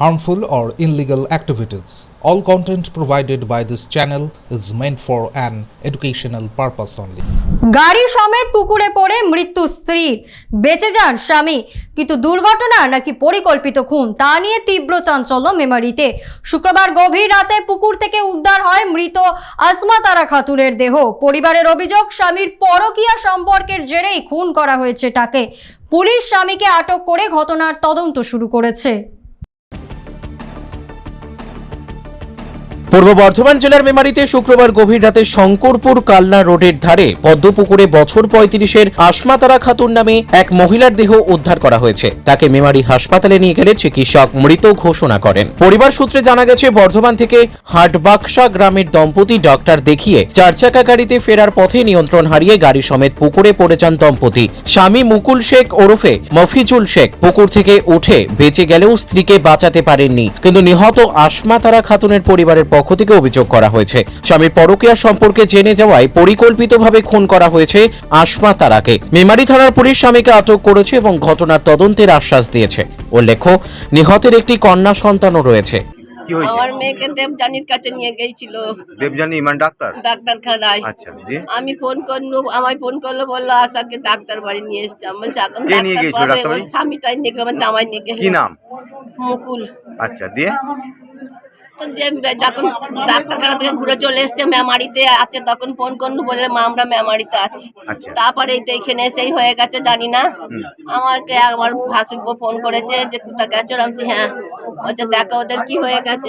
harmful, or illegal activities. All content provided by this channel is meant for an educational purpose only. গাড়ি সমেত পুকুরে পড়ে মৃত্যু স্ত্রীর বেঁচে যান স্বামী। কিন্তু দুর্ঘটনা নাকি পরিকল্পিত খুন তা নিয়ে তীব্র চাঞ্চল্য মেমারিতে। শুক্রবার গভীর রাতে পুকুর থেকে উদ্ধার হয় মৃত আসমা তারা খাতুনের দেহ। পরিবারের অভিযোগ স্বামীর পরকীয়া সম্পর্কের জেরেই খুন করা হয়েছে তাকে। পুলিশ স্বামীকে আটক করে ঘটনার তদন্ত শুরু করেছে। পূর্ব বর্ধমান জেলার মেমারিতে শুক্রবার গভীর রাতে শঙ্করপুর কালনা রোডের ধারে পদ্মপুকুরে বছর পঁয়ত্রিশের আশমাতারা খাতুন নামে এক মহিলার দেহ উদ্ধার করা হয়েছে। তাকে মেমারি হাসপাতালে নিয়ে গেলে চিকিৎসক মৃত ঘোষণা করেন। পরিবার সূত্রে জানা গেছে, বর্ধমান থেকে হাটবাক্সা গ্রামের দম্পতি ডক্টর দেখিয়ে চার চাকা গাড়িতে ফেরার পথে নিয়ন্ত্রণ হারিয়ে গাড়ি সমেত পুকুরে পড়ে যান দম্পতি। স্বামী মুকুল শেখ ওরফে মফিজুল শেখ পুকুর থেকে উঠে বেঁচে গেলেও স্ত্রীকে বাঁচাতে পারেননি। কিন্তু নিহত আসমা তারা খাতুনের পরিবারের পক্ষ থেকে অভিযোগ করা হয়েছে। স্বামীর পরকিয়া সম্পর্কে জেনে যাওয়ায় পরিকল্পিতভাবে খুন করা হয়েছে আসমা তারাকে। মেমারি থানার পুলিশ স্বামীকে আটক করেছে এবং ঘটনার তদন্তের আশ্বাস দিয়েছে। উল্লেখ্য নিহতের একটি কন্যা সন্তানও রয়েছে। কি হয়েছে? আমার মেয়েকে দেবজানির কাছে নিয়ে গেছিল দেবজানি ইমান ডাক্তার? ডাক্তারখানায়। আচ্ছা আমি ফোন করল আমায় ফোন করল বলল আশাকে ডাক্তার বাড়ি নিয়ে এসছে। আমি বলছি এখন কে নিয়ে গিয়েছিল ডাক্তার বাড়ি? স্বামীটাই নিয়ে গেলো, আমার জামাই নিয়ে গেলো। কি নাম? মুকুল। আচ্ছা দিয়ে? দিয়ে যখন ডাক্তারখানা থেকে ঘুরে চলে এসছে মেমারিতে আছে তখন ফোন করুন বলে মা আমরা মেমারিতে আছি। আচ্ছা। তারপরে এই তো এখানে এসেই হয়ে গেছে জানি না। আমাকে আমার ফোন করেছে যে গেছো? আমি হ্যাঁ। বলছে দেখো ওদের কি হয়ে গেছে